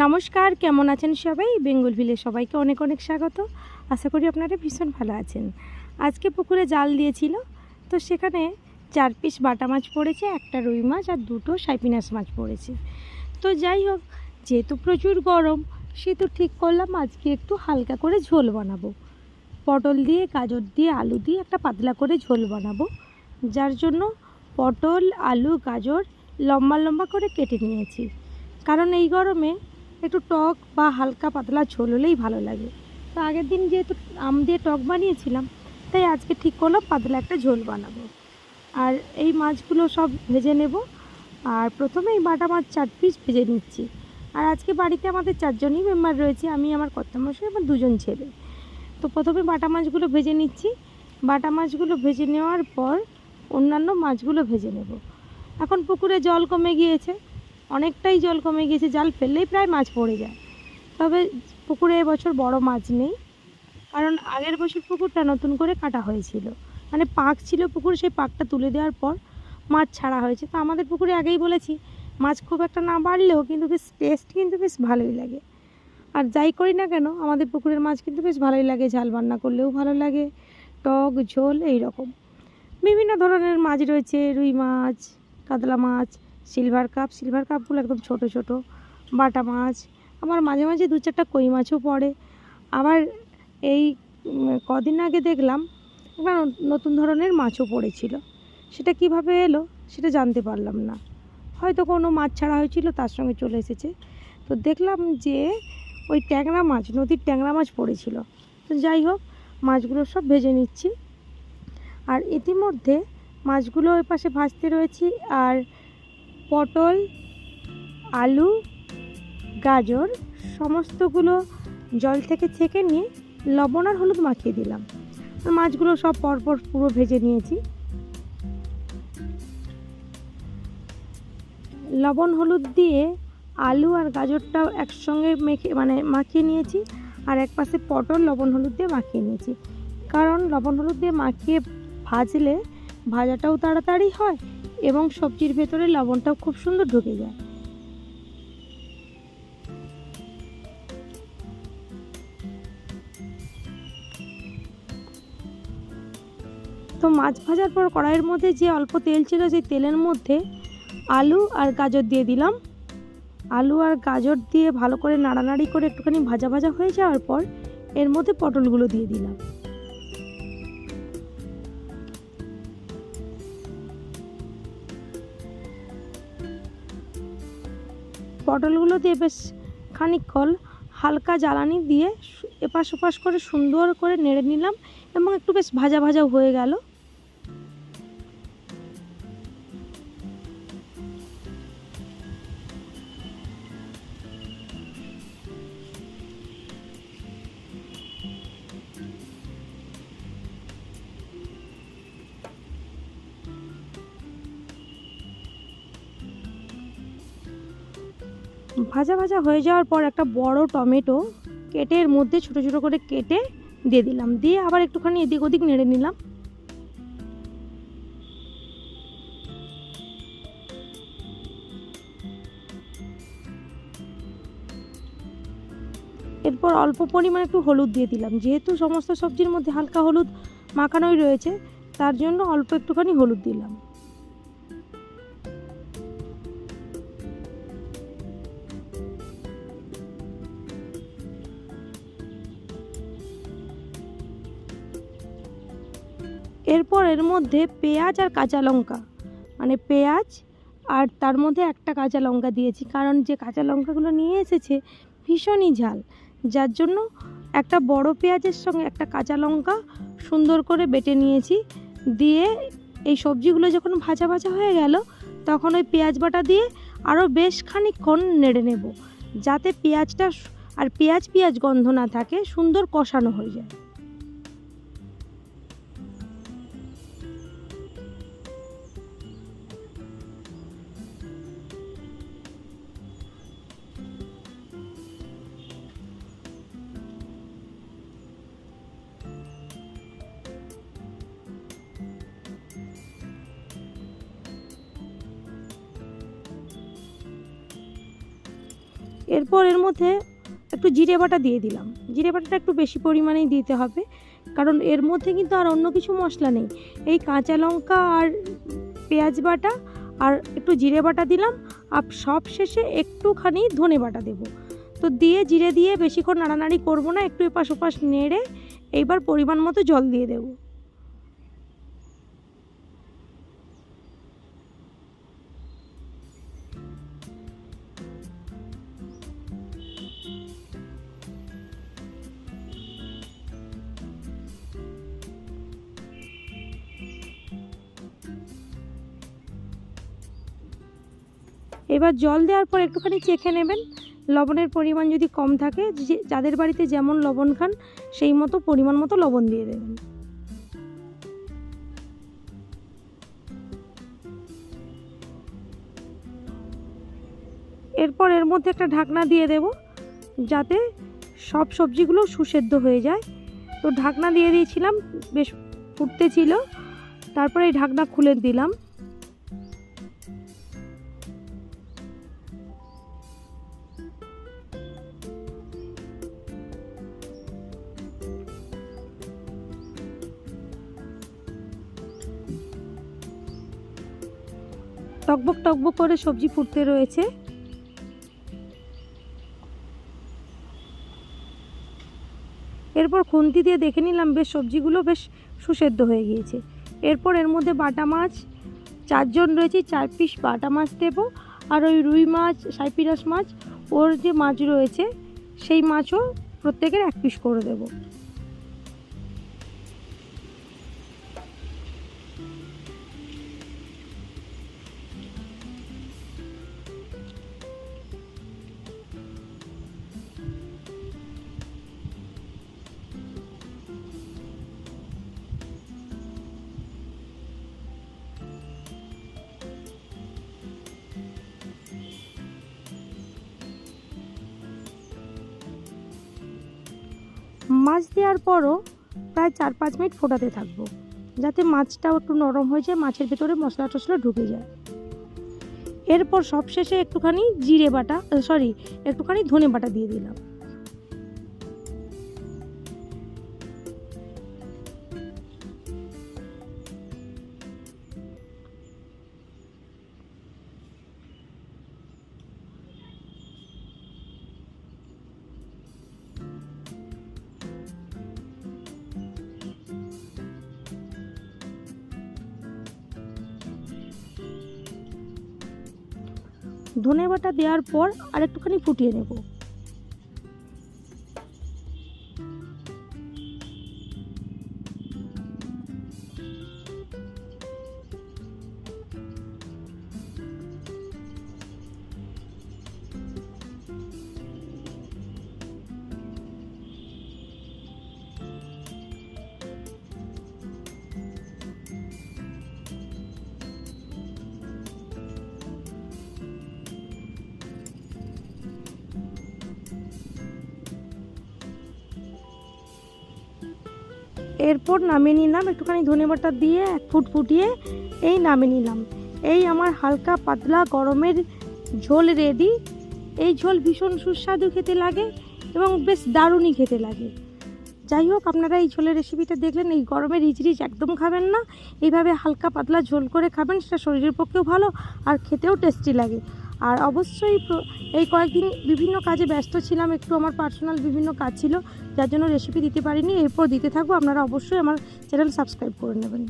নমস্কার, কেমন আছেন সবাই? বেঙ্গল ভিলে সবাইকে অনেক অনেক স্বাগত। আশা করি আপনারা ভীষণ ভালো আছেন। আজকে পুকুরে জাল দিয়েছিল, তো সেখানে চার পিস বাটা মাছ পড়েছে, একটা রুই মাছ আর দুটো সাইপিনাস মাছ পড়েছে। তো যাই হোক, যেহেতু প্রচুর গরম, সেহেতু ঠিক করলাম আজকে একটু হালকা করে ঝোল বানাবো। পটল দিয়ে, গাজর দিয়ে, আলু দিয়ে একটা পাতলা করে ঝোল বানাবো। যার জন্য পটল, আলু, গাজর লম্বা লম্বা করে কেটে নিয়েছি। কারণ এই গরমে একটু টক বা হালকা পাতলা ঝোল হলেই ভালো লাগে। তো আগের দিন যেহেতু আম দিয়ে টক বানিয়েছিলাম, তাই আজকে ঠিক করলাম পাতলা একটা ঝোল বানাবো। আর এই মাছগুলো সব ভেজে নেব। আর প্রথমে এই বাটা মাছ চার পিস ভেজে নিচ্ছি। আর আজকে বাড়িতে আমাদের চারজনই মেম্বার রয়েছে, আমি, আমার কর্তামশাই আমার দুজন ছেলে। তো প্রথমে বাটা মাছগুলো ভেজে নিচ্ছি। বাটা মাছগুলো ভেজে নেওয়ার পর অন্যান্য মাছগুলো ভেজে নেব। এখন পুকুরে জল কমে গিয়েছে। অনেকটাই জল কমে গিয়েছে, জাল ফেললেই প্রায় মাছ পড়ে যায়। তবে পুকুরে এবছর বড় মাছ নেই, কারণ আগের বছর পুকুরটা নতুন করে কাটা হয়েছিল। মানে পাক ছিল পুকুর, সেই পাকটা তুলে দেওয়ার পর মাছ ছাড়া হয়েছে। তো আমাদের পুকুরে আগেই বলেছি, মাছ খুব একটা না বাড়লেও কিন্তু বেশ টেস্ট কিন্তু বেশ ভালোই লাগে। আর যাই করি না কেন, আমাদের পুকুরের মাছ কিন্তু বেশ ভালোই লাগে, ঝাল রান্না করলেও ভালো লাগে, টক, ঝোল এই রকম বিভিন্ন ধরনের মাছ রয়েছে, রুই মাছ, কাতলা মাছ সিলভার কাপ, সিলভার কাপগুলো একদম ছোট ছোট, বাটা মাছ। আমার মাঝে মাঝে দু চারটা কই মাছও পড়ে। আবার এই কদিন আগে দেখলাম একটা নতুন ধরনের মাছও পড়েছিল। সেটা কীভাবে এলো সেটা জানতে পারলাম না। হয়তো কোনো মাছ ছাড়া হয়েছিল, তার সঙ্গে চলে এসেছে। তো দেখলাম যে ওই ট্যাংরা মাছ, নদীর ট্যাংরা মাছ পড়েছিল। তো যাই হোক, মাছগুলো সব ভেজে নিচ্ছি। আর ইতিমধ্যে মাছগুলো ওই পাশে ভাজতে রয়েছি। আর পটল, আলু, গাজর, সমস্তগুলো জল থেকে ছেঁকে নিয়ে লবণ আর হলুদ মাখিয়ে দিলাম। মাছগুলো সব পরপর পুরো ভেজে নিয়েছি। লবণ, হলুদ দিয়ে আলু আর গাজরটাও একসঙ্গে মেখে মানে মাখিয়ে নিয়েছি। আর এক পাশে পটল, লবণ, হলুদ দিয়ে মাখিয়ে নিয়েছি। কারণ লবণ, হলুদ দিয়ে মাখিয়ে ভাজলে ভাজাটাও তাড়াতাড়ি হয় এবং সবজির ভেতরে লবণটাও খুব সুন্দর ঢুকে যায়। তো মাছ ভাজার পর কড়াইয়ের মধ্যে যে অল্প তেল ছিল সেই তেলের মধ্যে আলু আর গাজর দিয়ে দিলাম। আলু আর গাজর দিয়ে ভালো করে নাড়ানাড়ি করে একটুখানি ভাজা ভাজা হয়ে যাওয়ার পর এর মধ্যে পটলগুলো দিয়ে দিলাম। পটলগুলো দিয়ে বেশ খানিকক্ষণ হালকা জ্বালানি দিয়ে এপাশ ওপাশ করে সুন্দর করে নেড়ে নিলাম এবং একটু বেশ ভাজা ভাজাও হয়ে গেল। ভাজা ভাজা হয়ে যাওয়ার পর একটা বড় টমেটো কেটে এর মধ্যে ছোটো ছোটো করে কেটে দিয়ে দিলাম। দিয়ে আবার একটুখানি এদিক ওদিক নেড়ে নিলাম। এরপর অল্প পরিমাণে একটু হলুদ দিয়ে দিলাম। যেহেতু সমস্ত সবজির মধ্যে হালকা হলুদ মাখানোই রয়েছে, তার জন্য অল্প একটুখানি হলুদ দিলাম। এরপর এর মধ্যে পেঁয়াজ আর কাঁচা লঙ্কা। মানে পেঁয়াজ আর তার মধ্যে একটা কাঁচা লঙ্কা দিয়েছি। কারণ যে কাঁচা লঙ্কাগুলো নিয়ে এসেছে, ভীষণই ঝাল। যার জন্য একটা বড় পেঁয়াজের সঙ্গে একটা কাঁচা লঙ্কা সুন্দর করে বেটে নিয়েছি। দিয়ে এই সবজিগুলো যখন ভাজা ভাজা হয়ে গেল, তখন ওই পেঁয়াজ বাটা দিয়ে আরও বেশ খানিকক্ষণ নেড়ে নেব। যাতে পেঁয়াজটা আর পেঁয়াজ পেঁয়াজ গন্ধ না থাকে, সুন্দর কষানো হয়ে যায়। এরপর এর মধ্যে একটু জিরে বাটা দিয়ে দিলাম। জিরে বাটাটা একটু বেশি পরিমাণেই দিতে হবে, কারণ এর মধ্যে কিন্তু আর অন্য কিছু মশলা নেই। এই কাঁচা লঙ্কা আর পেঁয়াজ বাটা আর একটু জিরে বাটা দিলাম, আর সব শেষে একটুখানি ধনে বাটা দেবো। তো দিয়ে জিরে দিয়ে বেশিক্ষণ নাড়ানাড়ি করব না, একটু এপাশ ওপাশ নেড়ে এইবার পরিমাণ মতো জল দিয়ে দেবো। এবার জল দেওয়ার পর একটুখানি চেখে নেবেন। লবণের পরিমাণ যদি কম থাকে যাদের বাড়িতে যেমন লবণ খান, সেই মতো পরিমাণ মতো লবণ দিয়ে দেবেন। এরপর এর মধ্যে একটা ঢাকনা দিয়ে দেব, যাতে সব সবজিগুলো সুসেদ্ধ হয়ে যায়। তো ঢাকনা দিয়ে দিয়েছিলাম, বেশ ফুটতে ছিল। তারপরে এই ঢাকনা খুলে দিলাম। টকবক টকবক করে সবজি ফুটতে রয়েছে। এরপর খুন্তি দিয়ে দেখে নিলাম বেশ সবজিগুলো বেশ সুসেদ্ধ হয়ে গিয়েছে। এরপর এর মধ্যে বাটা মাছ, চারজন রয়েছে, চার পিস বাটা মাছ দেব। আর ওই রুই মাছ, সাইপিরাস মাছ, ওর যে মাছ রয়েছে, সেই মাছও প্রত্যেকের এক পিস করে দেবো। মাছ দেওয়ার পরও প্রায় চার পাঁচ মিনিট ফোটাতে থাকব, যাতে মাছটাও একটু নরম হয়ে যায়, মাছের ভেতরে মশলা টশলা ঢুকে যায়। এরপর সবশেষে একটুখানি জিরে বাটা সরি একটুখানি ধনে বাটা দিয়ে দিলাম। ধনে বাটা দেওয়ার পর আর একটুখানি ফুটিয়ে নেব। এরপর নামিয়ে নিলাম, একটুখানি ধনে বাটা দিয়ে এক ফুট ফুটিয়ে এই নামিয়ে নিলাম। এই আমার হালকা পাতলা গরমের ঝোল রেডি এই ঝোল ভীষণ সুস্বাদু খেতে লাগে এবং বেশ দারুণই খেতে লাগে। যাই হোক, আপনারা এই ঝোলের রেসিপিটা দেখলেন, এই গরমে রিচ একদম খাবেন না। এইভাবে হালকা পাতলা ঝোল করে খাবেন, সেটা শরীরের পক্ষেও ভালো আর খেতেও টেস্টি লাগে। আর অবশ্যই এই কয়েকদিন বিভিন্ন কাজে ব্যস্ত ছিলাম, একটু আমার পার্সোনাল বিভিন্ন কাজ ছিল, যার জন্য রেসিপি দিতে পারিনি। এরপর দিতে থাকব, আপনারা অবশ্যই আমার চ্যানেল সাবস্ক্রাইব করে নেবেন।